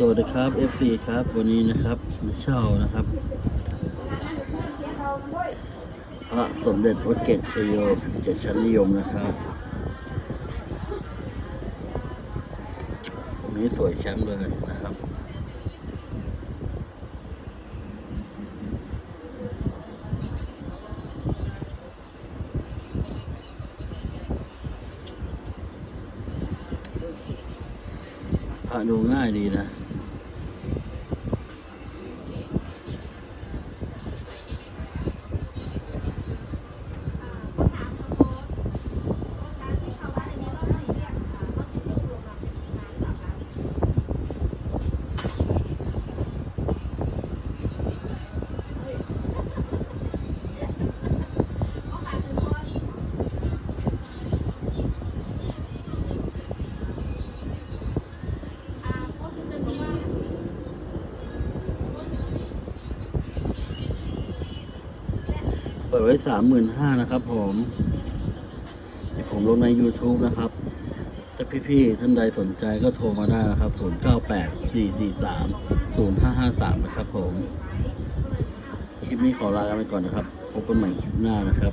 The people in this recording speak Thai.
สวัสดีครับ FC ครับ วันนี้นะครับเช่านะครับพระสมเด็จพระเกศชโยเจ็ดชั้นนิยมนะครับองนี้สวยแชมป์เลยนะครับพระดูง่ายดีนะ เปิดไว้สามหมื่นห้านะครับผมเดี๋ยวผมลงใน YouTube นะครับ ถ้าพี่ๆท่านใดสนใจก็โทรมาได้นะครับ 0 9 8 4 4 3 0 5 5 3 นะครับผม คลิปนี้ขอลากันไปก่อนนะครับ พบกันใหม่คลิปหน้านะครับ